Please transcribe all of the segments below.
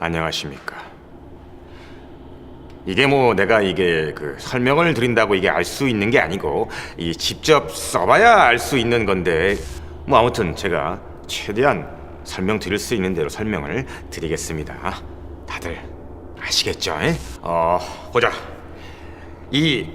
안녕하십니까. 이게 뭐 내가 이게 그 설명을 드린다고 이게 알 수 있는 게 아니고 이 직접 써봐야 알 수 있는 건데 뭐 아무튼 제가 최대한 설명 드릴 수 있는 대로 설명을 드리겠습니다. 다들 아시겠죠? 에? 어 보자. 이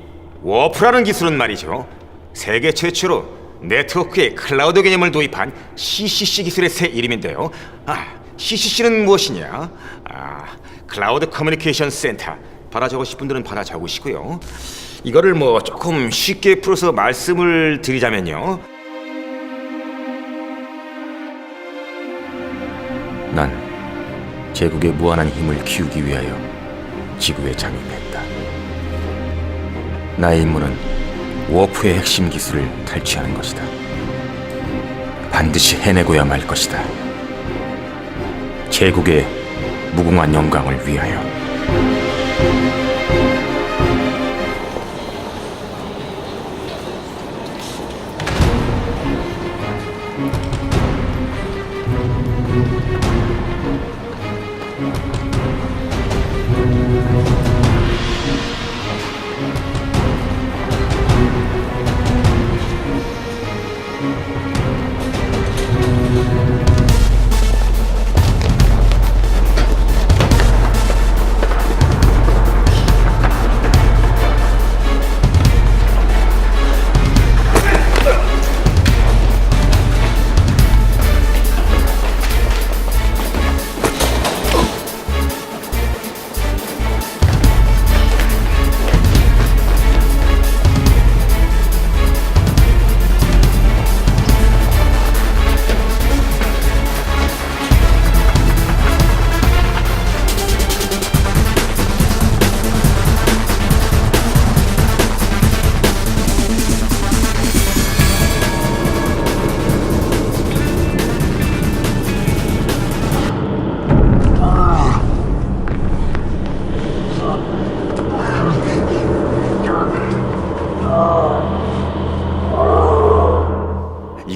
워프라는 기술은 말이죠. 세계 최초로 네트워크에 클라우드 개념을 도입한 CCC 기술의 새 이름인데요. 아, CCC는 무엇이냐? 아, 클라우드 커뮤니케이션 센터. 받아 적으실 분들은 받아 적으시고요. 이거를 뭐 조금 쉽게 풀어서 말씀을 드리자면요. 난 제국의 무한한 힘을 키우기 위하여 지구에 잠입했다. 나의 임무는 워프의 핵심 기술을 탈취하는 것이다. 반드시 해내고야 말 것이다. 제국의 무궁한 영광을 위하여.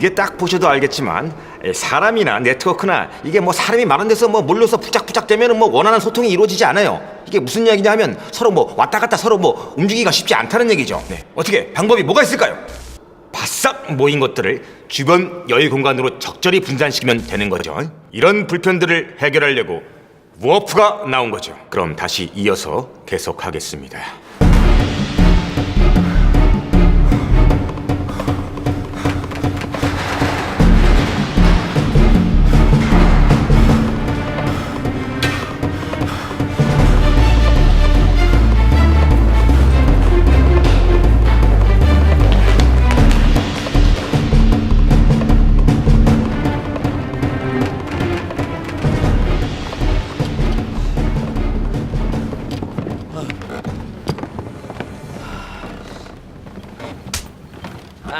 이게 딱 보셔도 알겠지만 에, 사람이나 네트워크나 이게 뭐 사람이 많은 데서 뭐 몰려서 부작부작 되면은 뭐 원하는 소통이 이루어지지 않아요. 이게 무슨 이야기냐 하면 서로 뭐 왔다 갔다 서로 뭐 움직이기가 쉽지 않다는 얘기죠. 네. 어떻게 방법이 뭐가 있을까요? 바싹 모인 것들을 주변 여유 공간으로 적절히 분산시키면 되는 거죠. 이런 불편들을 해결하려고 워프가 나온 거죠. 그럼 다시 이어서 계속하겠습니다.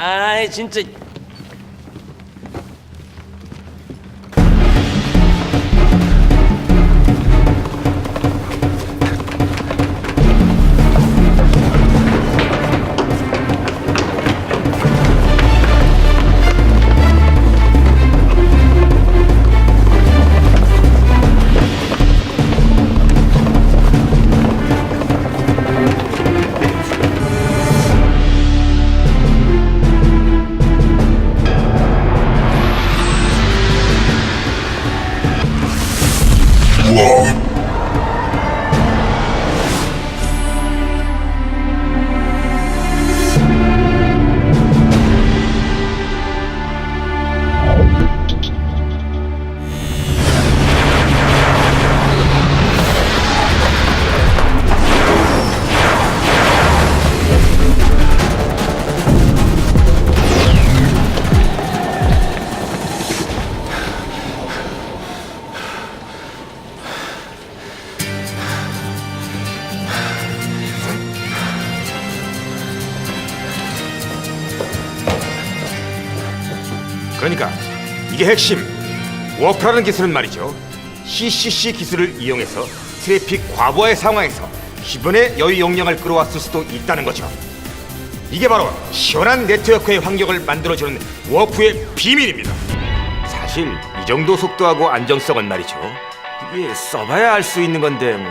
아이 진짜 long. 그러니까 이게 핵심 워프라는 기술은 말이죠. CCC 기술을 이용해서 트래픽 과부하의 상황에서 기본의 여유 용량을 끌어왔을 수도 있다는 거죠. 이게 바로 시원한 네트워크의 환경을 만들어주는 워프의 비밀입니다. 사실 이 정도 속도하고 안정성은 말이죠. 이게 써봐야 알 수 있는 건데 뭐,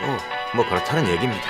뭐, 뭐 그렇다는 얘기입니다.